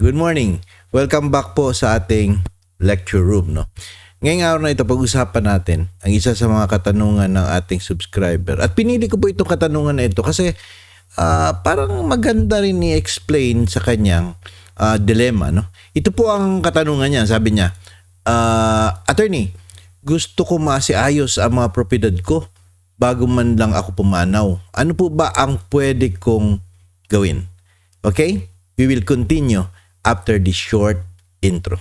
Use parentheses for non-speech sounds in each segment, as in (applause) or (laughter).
Good morning. Welcome back po sa ating lecture room, no? Ngayong araw na ito, pag-usapan natin ang isa sa mga katanungan ng ating subscriber. At pinili ko po itong katanungan na ito kasi ah, parang maganda rin i-explain sa kanyang ah, dilemma, no? Ito po ang katanungan niya. Sabi niya, ah, Attorney, gusto ko maasiayos ang mga propiedad ko bago man lang ako pumanaw. Ano po ba ang pwede kong gawin? Okay? We will continue after this short intro.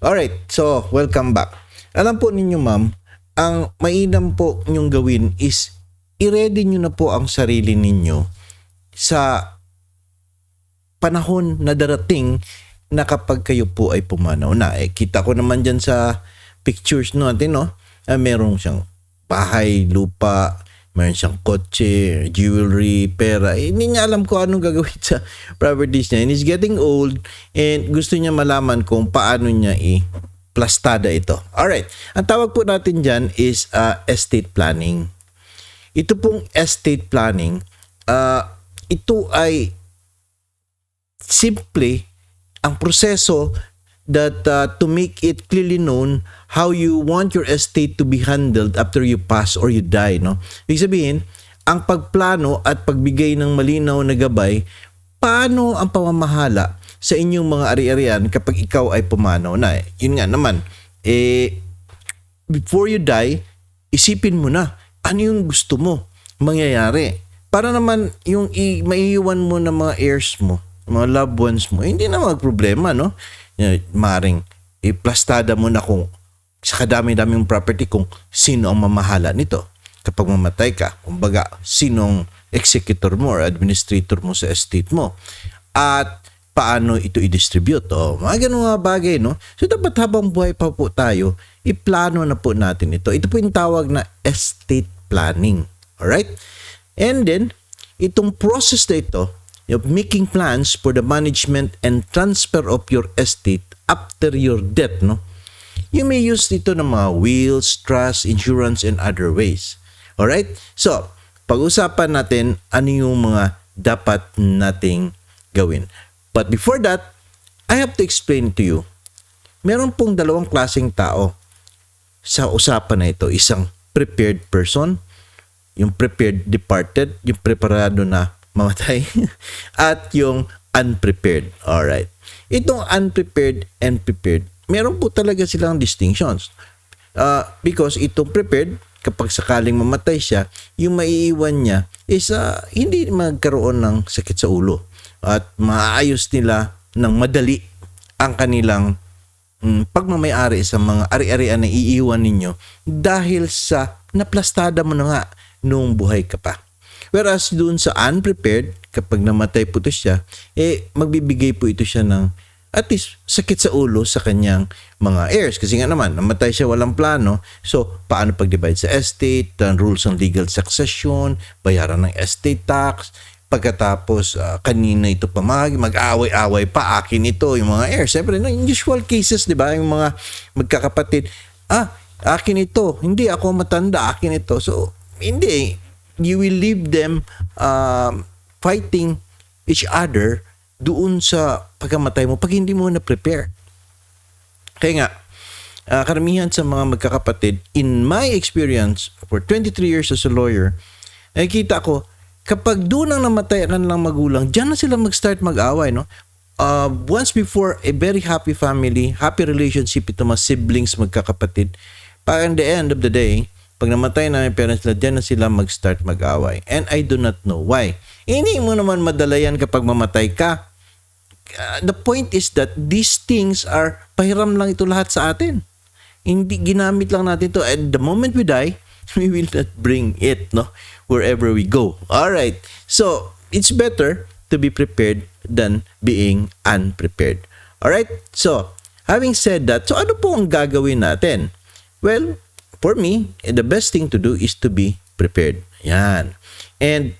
Alright, so welcome back. Alam po ninyo ma'am, ang mainam po ninyong gawin is i-ready nyo na po ang sarili ninyo sa panahon na darating na kapag kayo po ay pumanaw na. Eh, kita ko naman dyan sa pictures natin, no? Ah, meron siyang bahay, lupa, meron siyang kotse, jewelry, pera. Eh, hindi niya alam kung anong gagawin (laughs) sa properties niya. And he's getting old and gusto niya malaman kung paano niya i plastada ito. Alright. Ang tawag po natin dyan is ah, estate planning. Ito pong estate planning, ah, ito ay simply ang proseso that uh, to make it clearly known how you want your estate to be handled after you pass or you die, no? Ibig sabihin, ang pagplano at pagbigay ng malinaw na gabay, paano ang pamamahala sa inyong mga ari-arian kapag ikaw ay pumanaw na? Yun nga naman, eh, before you die, isipin mo na ano yung gusto mo mangyayari. Para naman yung i- maiiwan mo ng mga heirs mo, mga loved ones mo, hindi na magproblema, no? Maring iplastada mo na kung sa kadami-daming property kung sino ang mamahala nito. Kapag mamatay ka, kumbaga, sinong executor mo or administrator mo sa estate mo. At paano ito i-distribute. O, mga ganun mga bagay, no? So, dapat habang buhay pa po tayo, iplano na po natin ito. Ito po yung tawag na estate planning. Alright? And then, itong process na ito, of making plans for the management and transfer of your estate after your death, no? You may use ito ng mga wills, trust, insurance, and other ways. Alright? So, pag-usapan natin ano yung mga dapat nating gawin. But before that, I have to explain to you. Meron pong dalawang klaseng tao sa usapan na ito. Isang prepared person, yung prepared departed, yung preparado na mamatay, (laughs) at yung unprepared. Alright. Itong unprepared and prepared, meron po talaga silang distinctions. Uh, because itong prepared, kapag sakaling mamatay siya, yung maiiwan niya is uh, hindi magkaroon ng sakit sa ulo. At maayos nila ng madali ang kanilang mm, pagmamayari sa mga ari-arian na iiwan ninyo dahil sa naplastada mo na nga nung buhay ka pa. Whereas doon sa unprepared, kapag namatay po ito siya, eh magbibigay po ito siya ng at least sakit sa ulo sa kanyang mga heirs. Kasi nga naman, namatay siya walang plano. So, paano pag-divide sa estate, ang rules ng legal succession, bayaran ng estate tax, pagkatapos ah, kanina ito pa mag, mag-away-away pa, akin ito, yung mga heirs. Siyempre, no, usual cases, di ba? Yung mga magkakapatid, ah, akin ito, hindi ako matanda, akin ito. So, hindi. You will leave them um, fighting each other doon sa pagkamatay mo pag hindi mo na-prepare. Kaya nga, ah, karamihan sa mga magkakapatid, in my experience, for 23 years as a lawyer, nakikita ko, kapag doon ang namatay ang kanilang magulang, dyan na sila mag-start mag-away, no? Uh, once before, a very happy family, happy relationship ito mga siblings, magkakapatid. Pag in the end of the day, pag namatay na yung parents nila, dyan na sila mag-start mag-away. And I do not know why. Hindi mo naman madala yan kapag mamatay ka uh, the point is that these things are pahiram lang ito lahat sa atin. Hindi ginamit lang natin to and the moment we die, (laughs) we will not bring it no wherever we go. All right. So, it's better to be prepared than being unprepared. All right? So, having said that, so ano po ang gagawin natin? Well, for me, the best thing to do is to be prepared. Yan. And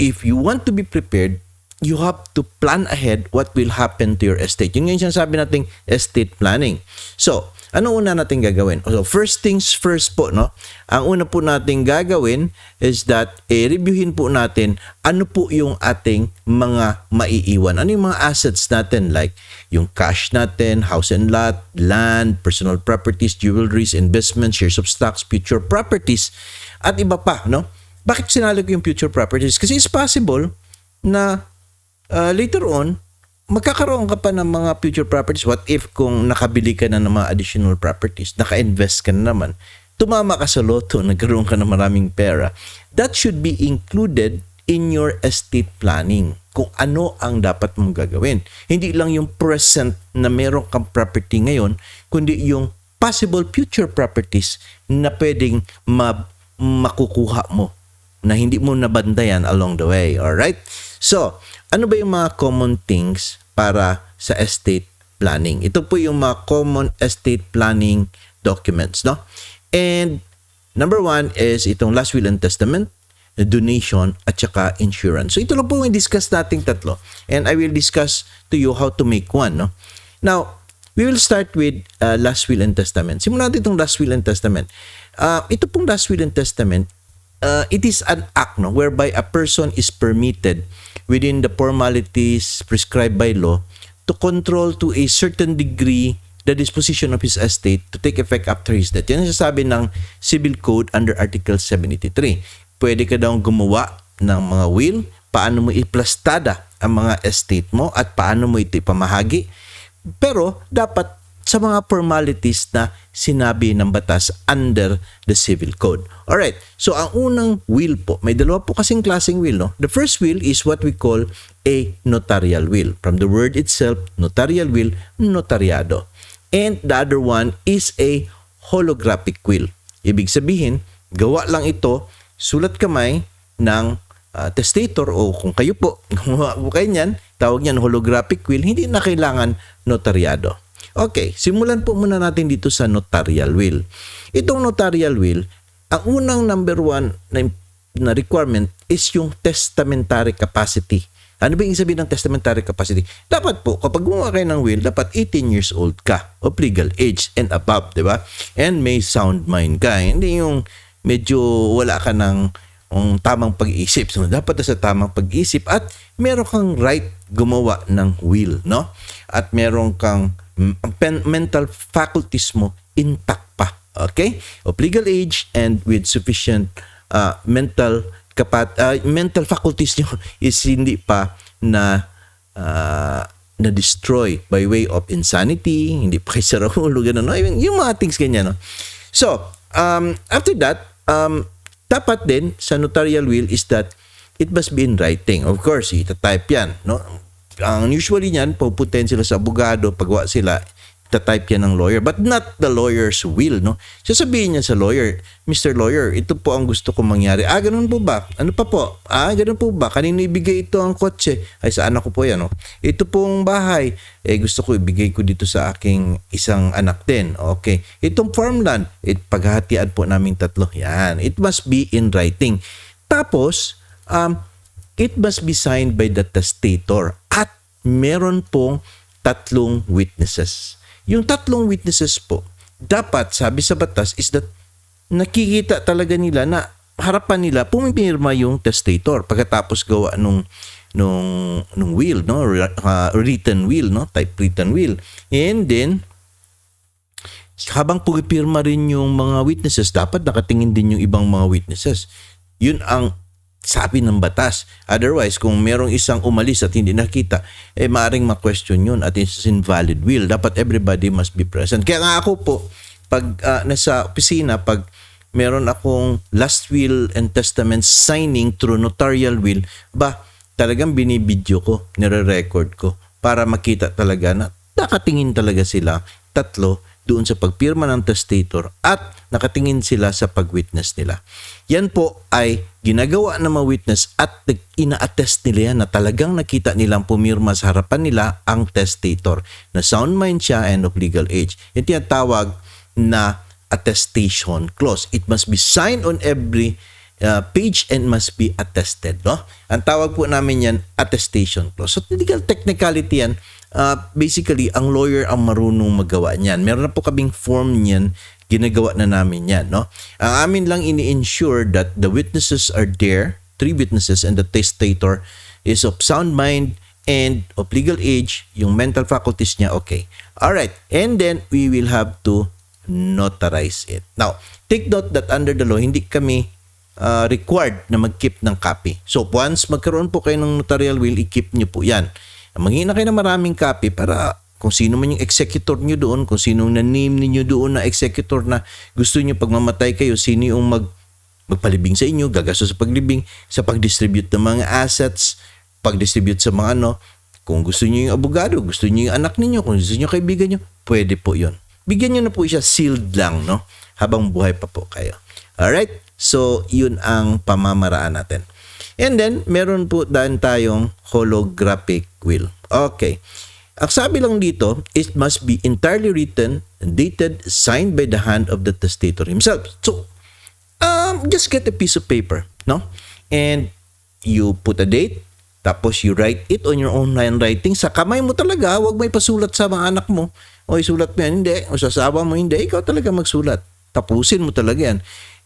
if you want to be prepared, you have to plan ahead what will happen to your estate. Yun yung sinasabi nating estate planning. So, Ano una natin gagawin? So, first things first po, no? Ang una po natin gagawin is that eh, reviewin po natin ano po yung ating mga maiiwan. Ano yung mga assets natin like yung cash natin, house and lot, land, personal properties, jewelries, investments, shares of stocks, future properties, at iba pa, no? Bakit sinali ko yung future properties? Kasi it's possible na uh, later on, magkakaroon ka pa ng mga future properties. What if kung nakabili ka na ng mga additional properties, naka-invest ka na naman, tumama ka sa loto, (laughs) nagkaroon ka ng maraming pera. That should be included in your estate planning kung ano ang dapat mong gagawin. Hindi lang yung present na meron kang property ngayon, kundi yung possible future properties na pwedeng ma- makukuha mo na hindi mo nabandayan along the way. Alright? So, ano ba yung mga common things para sa estate planning? Ito po yung mga common estate planning documents, no? And number one is itong last will and testament, donation, at saka insurance. So, ito lang po yung discuss nating tatlo. And I will discuss to you how to make one, no? Now, we will start with uh, last will and testament. Simulan natin itong last will and testament. Uh, ito pong last will and testament, uh, it is an act no, whereby a person is permitted within the formalities prescribed by law to control to a certain degree the disposition of his estate to take effect after his death. Yan ang sasabi ng Civil Code under Article 73. Pwede ka daw gumawa ng mga will, paano mo iplastada ang mga estate mo at paano mo ito ipamahagi. Pero dapat sa mga formalities na sinabi ng batas under the civil code. Alright, so ang unang will po, may dalawa po kasing klaseng will. No? The first will is what we call a notarial will. From the word itself, notarial will, notariado. And the other one is a holographic will. Ibig sabihin, gawa lang ito, sulat kamay ng uh, testator o kung kayo po, (laughs) gumawa kayo niyan, tawag niyan holographic will, hindi na kailangan notaryado. Okay, simulan po muna natin dito sa notarial will. Itong notarial will, ang unang number one na, requirement is yung testamentary capacity. Ano ba yung sabihin ng testamentary capacity? Dapat po, kapag gumawa kayo ng will, dapat 18 years old ka of legal age and above, di ba? And may sound mind ka. Hindi yung medyo wala ka ng ang tamang pag-iisip. So, dapat sa tamang pag-iisip at meron kang right gumawa ng will, no? At meron kang mental faculties mo intact pa. Okay? Of legal age and with sufficient uh, mental kapat uh, mental faculties nyo (laughs) is hindi pa na uh, na destroy by way of insanity, hindi pa kayo (laughs) sa ulo, ganun, no? Yung, yung mga things ganyan, no? So, um, after that, um, dapat din sa notarial will is that it must be in writing. Of course, ita-type yan, no? Ang usually niyan, puputin sila sa abogado, pagwa sila, ita-type yan ng lawyer, but not the lawyer's will, no? Sasabihin niya sa lawyer, Mr. Lawyer, ito po ang gusto kong mangyari. Ah, ganun po ba? Ano pa po? Ah, ganun po ba? Kanino ibigay ito ang kotse? Ay, sa anak ko po yan, no? Ito pong bahay, eh, gusto ko ibigay ko dito sa aking isang anak din. Okay. Itong farmland, it, paghahatian po namin tatlo. Yan. It must be in writing. Tapos, um, it must be signed by the testator at meron pong tatlong witnesses. Yung tatlong witnesses po, dapat sabi sa batas is that nakikita talaga nila na harapan nila pumipirma yung testator pagkatapos gawa nung nung nung will no? Uh, written will no? Type written will. And then habang pumipirma rin yung mga witnesses dapat nakatingin din yung ibang mga witnesses. Yun ang sabi ng batas. Otherwise, kung merong isang umalis at hindi nakita, eh maaring ma-question yun at it's invalid will. Dapat everybody must be present. Kaya nga ako po, pag uh, nasa opisina, pag meron akong last will and testament signing through notarial will, ba, talagang binibidyo ko, nire-record ko para makita talaga na nakatingin talaga sila tatlo doon sa pagpirma ng testator at nakatingin sila sa pag-witness nila. Yan po ay ginagawa ng mga witness at ina-attest nila yan na talagang nakita nilang pumirma sa harapan nila ang testator na sound mind siya and of legal age. Yan tinatawag na attestation clause. It must be signed on every uh, page and must be attested. No? Ang tawag po namin yan attestation clause. So legal technicality yan uh, basically, ang lawyer ang marunong magawa niyan. Meron na po kaming form niyan, ginagawa na namin yan. No? Ang amin lang ini-ensure that the witnesses are there, three witnesses, and the testator is of sound mind and of legal age, yung mental faculties niya, okay. Alright, and then we will have to notarize it. Now, take note that under the law, hindi kami uh, required na mag-keep ng copy. So, once magkaroon po kayo ng notarial will, i-keep nyo po yan. Manghina kayo ng maraming copy para kung sino man yung executor nyo doon, kung sino na name ninyo doon na executor na gusto nyo pag mamatay kayo, sino yung mag, magpalibing sa inyo, gagasto sa paglibing, sa pag-distribute ng mga assets, pag-distribute sa mga ano, kung gusto niyo yung abogado, gusto niyo yung anak ninyo, kung gusto niyo kaibigan niyo, pwede po yon. Bigyan niyo na po siya sealed lang, no? Habang buhay pa po kayo. Alright? So, yun ang pamamaraan natin. And then, meron po daan tayong holographic will. Okay. Ang sabi lang dito, it must be entirely written, dated, signed by the hand of the testator himself. So, um, just get a piece of paper, no? And you put a date, tapos you write it on your own handwriting. Sa kamay mo talaga, huwag may pasulat sa mga anak mo. O isulat mo yan, hindi. O sa mo, hindi. Ikaw talaga magsulat. Tapusin mo talaga yan.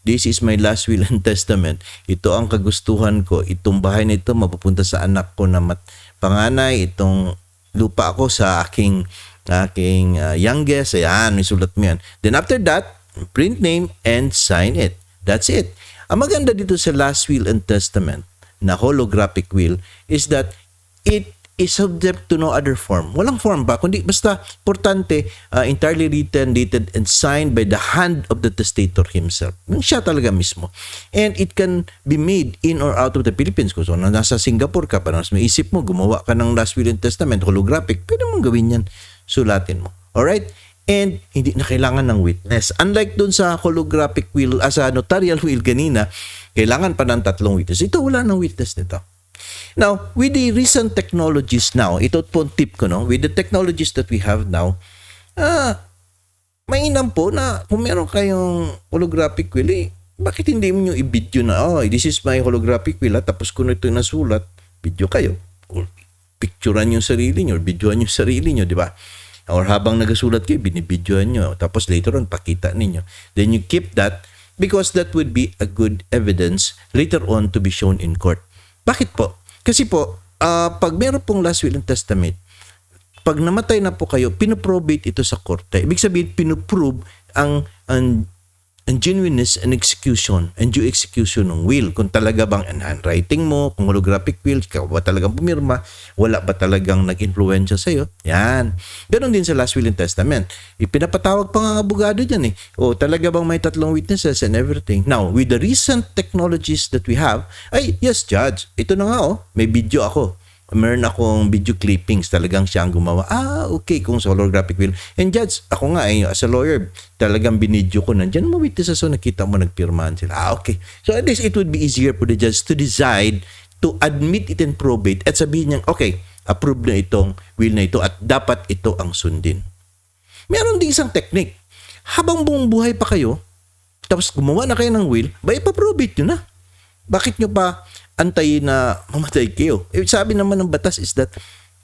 This is my last will and (laughs) testament. Ito ang kagustuhan ko. Itong bahay na ito mapupunta sa anak ko na mat panganay. Itong lupa ako sa aking aking uh, youngest. Ayan, may sulat mo yan. Then after that, print name and sign it. That's it. Ang maganda dito sa last will and testament na holographic will is that it is subject to no other form. Walang form ba? Kundi basta importante, uh, entirely written, dated, and signed by the hand of the testator himself. Yung siya talaga mismo. And it can be made in or out of the Philippines. Kung so, nasa Singapore ka, parang may isip mo, gumawa ka ng last will and testament, holographic, pwede mong gawin yan. Sulatin mo. Alright? And hindi na kailangan ng witness. Unlike dun sa holographic will, as a notarial (laughs) will kanina, kailangan pa ng tatlong witness. Ito wala ng witness nito. Now, with the recent technologies now, ito po tip ko, no? With the technologies that we have now, ah, mainam po na kung meron kayong holographic will, eh, bakit hindi mo nyo i-video na, oh, this is my holographic will, at tapos kung ito yung nasulat, video kayo. Or picturean yung sarili nyo, or videoan yung sarili nyo, di ba? Or habang nagasulat kayo, binibidyoan nyo. Tapos later on, pakita ninyo. Then you keep that because that would be a good evidence later on to be shown in court. Bakit po? Kasi po, uh, pag meron pong last will and testament, pag namatay na po kayo, pinoprobate ito sa korte. Ibig sabihin, pinoprove ang, ang, ang genuineness and execution and due execution ng will. Kung talaga bang ang handwriting mo, kung holographic will, ikaw ba talagang pumirma, wala ba talagang nag-influensya sa'yo? Yan. Ganon din sa last will and testament. Ipinapatawag pa nga abogado dyan eh. O talaga bang may tatlong witnesses and everything. Now, with the recent technologies that we have, ay, yes, judge, ito na nga oh, may video ako meron akong video clippings talagang siya ang gumawa. Ah, okay, kung sa holographic will. And judge, ako nga eh, as a lawyer, talagang binidyo ko nandiyan mo witnesses so nakita mo nagpirmahan sila. Ah, okay. So at least it would be easier for the judge to decide to admit it in probate at sabihin niya, okay, approve na itong will na ito at dapat ito ang sundin. Meron din isang technique. Habang buong buhay pa kayo, tapos gumawa na kayo ng will, ba ipaprobate nyo na. Bakit nyo pa antayin na mamatay kayo. Eh, sabi naman ng batas is that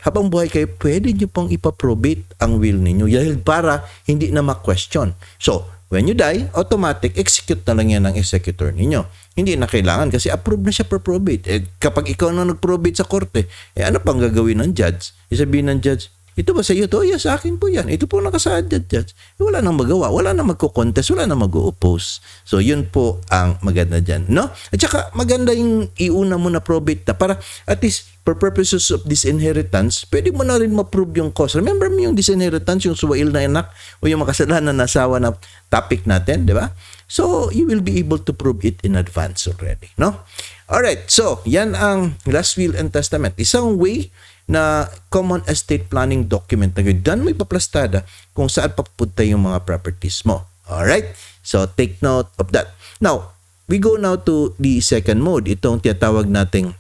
habang buhay kayo, pwede nyo pang ipaprobate ang will ninyo dahil para hindi na ma-question. So, when you die, automatic, execute na lang yan ng executor ninyo. Hindi na kailangan kasi approve na siya for probate. Eh, kapag ikaw na nag-probate sa korte, eh ano pang gagawin ng judge? Isabihin ng judge, ito ba sa iyo to? Yes, sa akin po yan. Ito po nakasaad dyan. Eh, wala nang magawa. Wala nang magko-contest. Wala nang mag-oppose. So, yun po ang maganda dyan. No? At saka, maganda yung iuna mo na probate na para at least for purposes of disinheritance, pwede mo na rin ma-prove yung cause. Remember mo yung disinheritance, yung suwail na anak o yung makasalanan na asawa na topic natin, di ba? So, you will be able to prove it in advance already. No? Alright, so, yan ang last will and testament. Isang way na common estate planning document na doon mo ipaplastada kung saan papunta yung mga properties mo. Alright? So, take note of that. Now, we go now to the second mode. Itong tinatawag nating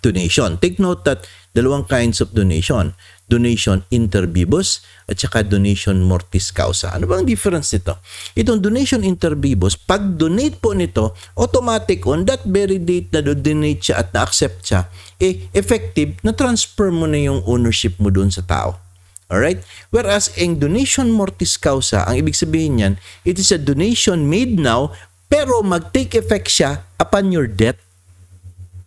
donation. Take note that dalawang kinds of donation. Donation inter vivos at saka donation mortis causa. Ano bang difference nito? Itong donation inter vivos, pag donate po nito, automatic on that very date na donate siya at na-accept siya, eh, effective, na-transfer mo na yung ownership mo doon sa tao. Alright? Whereas, ang donation mortis causa, ang ibig sabihin niyan, it is a donation made now, pero mag-take effect siya upon your death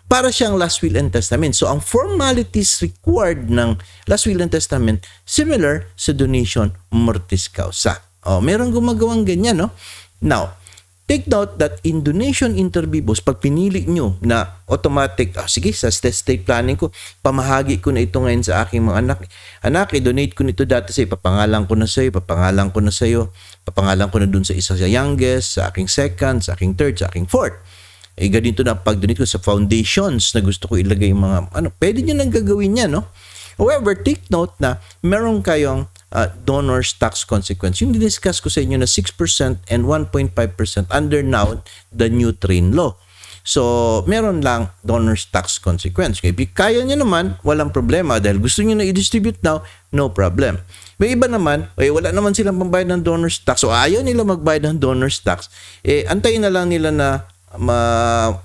para siyang last will and testament. So, ang formalities required ng last will and testament, similar sa donation mortis causa. Oh, meron gumagawang ganyan, no? Now, take note that in donation inter vivos, pag pinili nyo na automatic, ah, sige, sa estate planning ko, pamahagi ko na ito ngayon sa aking mga anak. Anak, i-donate ko nito dati sa ipapangalan ko na sa iyo, papangalan ko na sa iyo, papangalan ko na dun sa isa sa youngest, sa aking second, sa aking third, sa aking fourth eh ganito na pag-donate ko sa foundations na gusto ko ilagay yung mga ano, pwede niyo nang gagawin yan, no? However, take note na meron kayong uh, donor's tax consequence. Yung discuss ko sa inyo na 6% and 1.5% under now the new train law. So, meron lang donor's tax consequence. If kaya nyo naman, walang problema. Dahil gusto nyo na i-distribute now, no problem. May iba naman, eh, wala naman silang pambayad ng donor's tax. So, ayaw nila magbayad ng donor's tax. Eh, antayin na lang nila na ma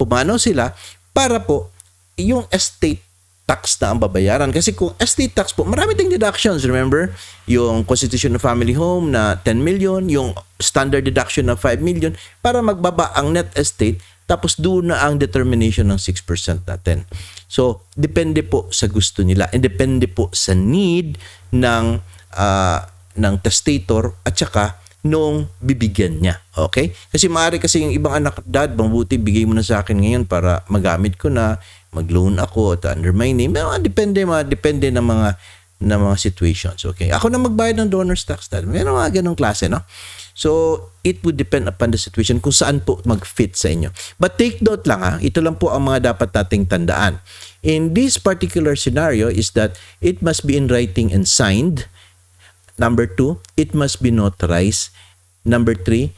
pumanaw sila para po yung estate tax na ang babayaran. Kasi kung estate tax po, marami tayong deductions. Remember, yung Constitution of Family Home na 10 million, yung standard deduction na 5 million, para magbaba ang net estate, tapos doon na ang determination ng 6% natin. So, depende po sa gusto nila and depende po sa need ng uh, ng testator at saka nung bibigyan niya. Okay? Kasi maaari kasi yung ibang anak, dad, mabuti bigay mo na sa akin ngayon para magamit ko na, mag-loan ako at under my name. Pero, depende, mga, depende ng mga ng mga situations. Okay? Ako na magbayad ng donor's tax, dad. Meron mga ganong klase, no? So, it would depend upon the situation kung saan po mag-fit sa inyo. But take note lang ha, ito lang po ang mga dapat nating tandaan. In this particular scenario is that it must be in writing and signed Number two, it must be notarized. Number three,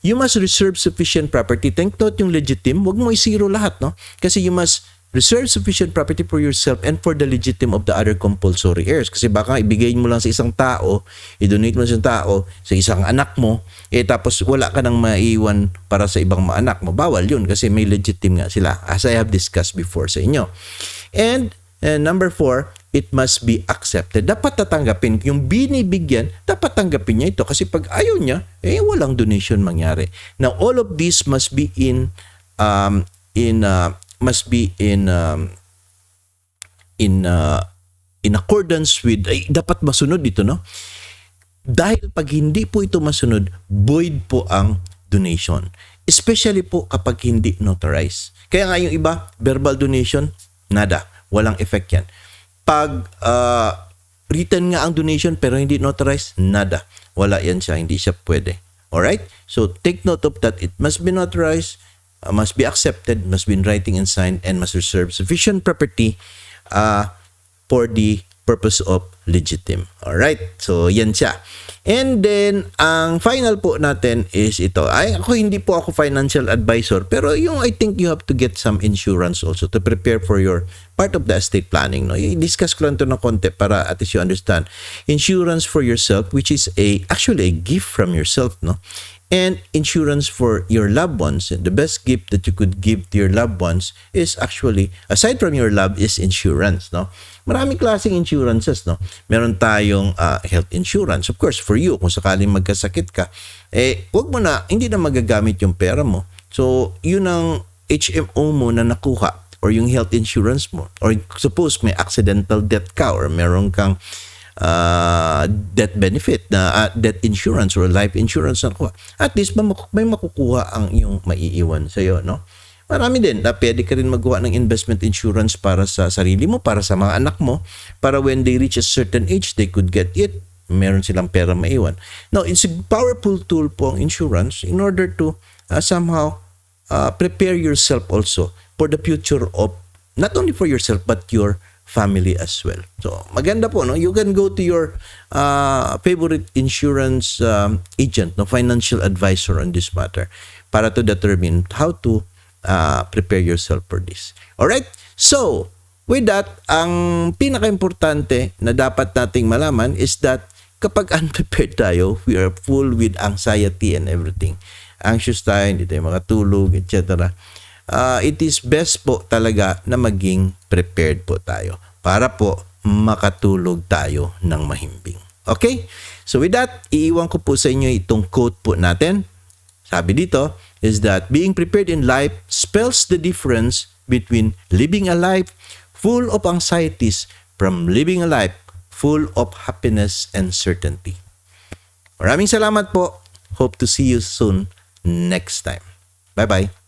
you must reserve sufficient property. Think note yung legitim, wag mo i-zero lahat, no? Kasi you must reserve sufficient property for yourself and for the legitim of the other compulsory heirs. Kasi baka ibigay mo lang sa isang tao, i-donate mo sa isang tao, sa isang anak mo, eh tapos wala ka nang maiwan para sa ibang mga anak mo. Bawal yun kasi may legitim nga sila, as I have discussed before sa inyo. And, and number four, it must be accepted. Dapat tatanggapin. Yung binibigyan, dapat tanggapin niya ito. Kasi pag ayaw niya, eh walang donation mangyari. Now, all of this must be in, um, in, uh, must be in, um, in, uh, in accordance with, ay, dapat masunod dito, no? Dahil pag hindi po ito masunod, void po ang donation. Especially po kapag hindi notarized. Kaya nga yung iba, verbal donation, nada. Walang effect yan pag uh, written nga ang donation pero hindi notarized, nada. Wala yan siya, hindi siya pwede. Alright? So, take note of that. It must be notarized, uh, must be accepted, must be in writing and signed, and must reserve sufficient property uh, for the purpose of legitim. Alright? So, yan siya. And then, ang final po natin is ito. Ay, ako hindi po ako financial advisor, pero yung I think you have to get some insurance also to prepare for your part of the estate planning. No? I-discuss ko lang ito ng konti para at least you understand. Insurance for yourself, which is a actually a gift from yourself. No? And insurance for your loved ones. And the best gift that you could give to your loved ones is actually, aside from your love, is insurance. No? Maraming klaseng insurances. No? Meron tayong uh, health insurance. Of course, for you, kung sakaling magkasakit ka, eh, wag mo na, hindi na magagamit yung pera mo. So, yun ang HMO mo na nakuha or yung health insurance mo. Or suppose may accidental death ka or meron kang uh, death benefit na uh, death insurance or life insurance na kuha. At least may makukuha ang iyong maiiwan sa iyo, no? Marami din na pwede ka rin magawa ng investment insurance para sa sarili mo, para sa mga anak mo, para when they reach a certain age, they could get it. Meron silang pera maiwan. Now, it's a powerful tool po ang insurance in order to uh, somehow uh, prepare yourself also for the future of not only for yourself but your family as well. So, maganda po, no? You can go to your uh, favorite insurance um, agent, no? Financial advisor on this matter para to determine how to uh, prepare yourself for this. All right? So, with that, ang pinaka-importante na dapat nating malaman is that kapag (laughs) unprepared tayo, we are full with anxiety and everything. Anxious tayo, hindi tayo makatulog, etc. Ah, it is best po talaga na maging prepared po tayo para po makatulog tayo ng mahimbing. Okay? So with that, iiwan ko po sa inyo itong quote po natin. Sabi dito is that being prepared in life spells the difference between living a life full of anxieties from living a life full of happiness and certainty. Maraming salamat po. Hope to see you soon next time. Bye-bye.